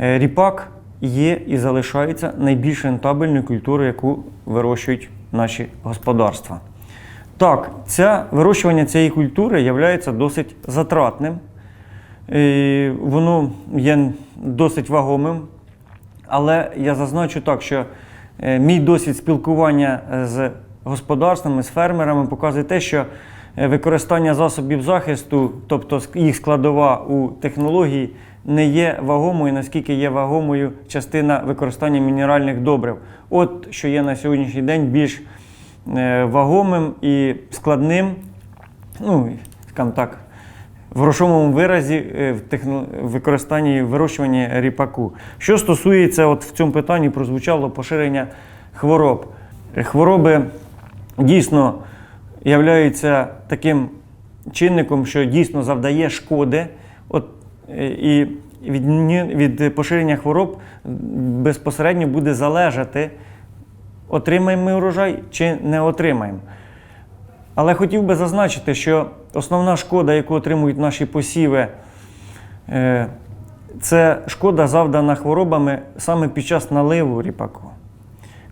Е, Ріпак є і залишається найбільш рентабельною культурою, яку вирощують наші господарства. Так, ця, вирощування цієї культури є досить затратним. І воно є досить вагомим. Але я зазначу так, що е, мій досвід спілкування е, з господарствами, з фермерами показує те, що е, використання засобів захисту, тобто їх складова у технології, не є вагомою, наскільки є вагомою частина використання мінеральних добрив. От що є на сьогоднішній день більш е, вагомим і складним, ну, скажімо так, в грошовому виразі е, в техно... використанні вирощування ріпаку. Що стосується, от в цьому питанні прозвучало поширення хвороб. Хвороби дійсно являються таким чинником, що дійсно завдає шкоди. От, і від, від поширення хвороб безпосередньо буде залежати, отримаємо ми урожай чи не отримаємо. Але хотів би зазначити, що основна шкода, яку отримують наші посіви, е, це шкода завдана хворобами саме під час наливу ріпаку.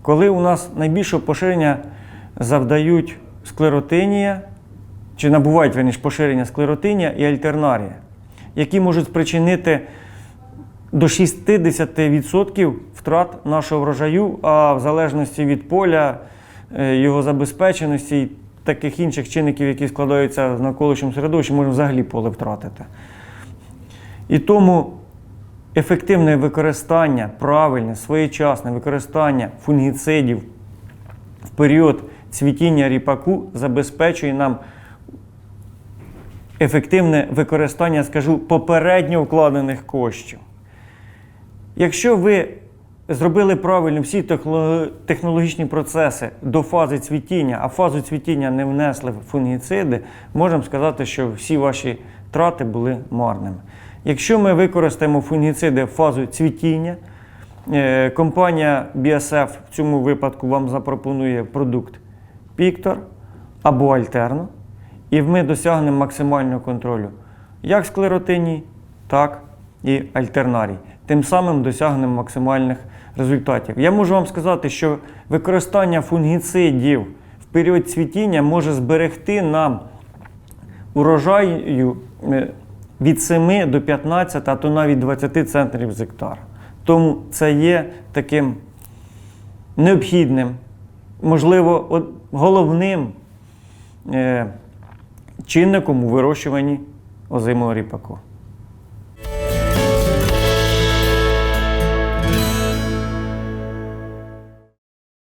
Коли у нас найбільше поширення завдають склеротинія, чи набувають верніше, поширення склеротинія і альтернарія, які можуть спричинити до 60% втрат нашого врожаю, а в залежності від поля, е, його забезпеченості і таких інших чинників, які складаються з навколишнім середовищем, можна взагалі поле втратити. І тому ефективне використання, правильне, своєчасне використання фунгіцидів в період цвітіння ріпаку забезпечує нам ефективне використання, скажу, попередньо вкладених коштів. Якщо ви зробили правильно всі технологічні процеси до фази цвітіння, а фазу цвітіння не внесли в фунгіциди, можемо сказати, що всі ваші трати були марними. Якщо ми використаємо фунгіциди в фазу цвітіння, е, компанія BSF в цьому випадку вам запропонує продукт Піктор або Альтерно, і ми досягнемо максимального контролю як склеротиній, так і альтернарій. Тим самим досягнемо максимальних результатів. Я можу вам сказати, що використання фунгіцидів в період цвітіння може зберегти нам урожаю е, від 7 до 15, а то навіть 20 центрів з гектара. Тому це є таким необхідним, можливо, головним е, чинником у вирощуванні озимого ріпаку.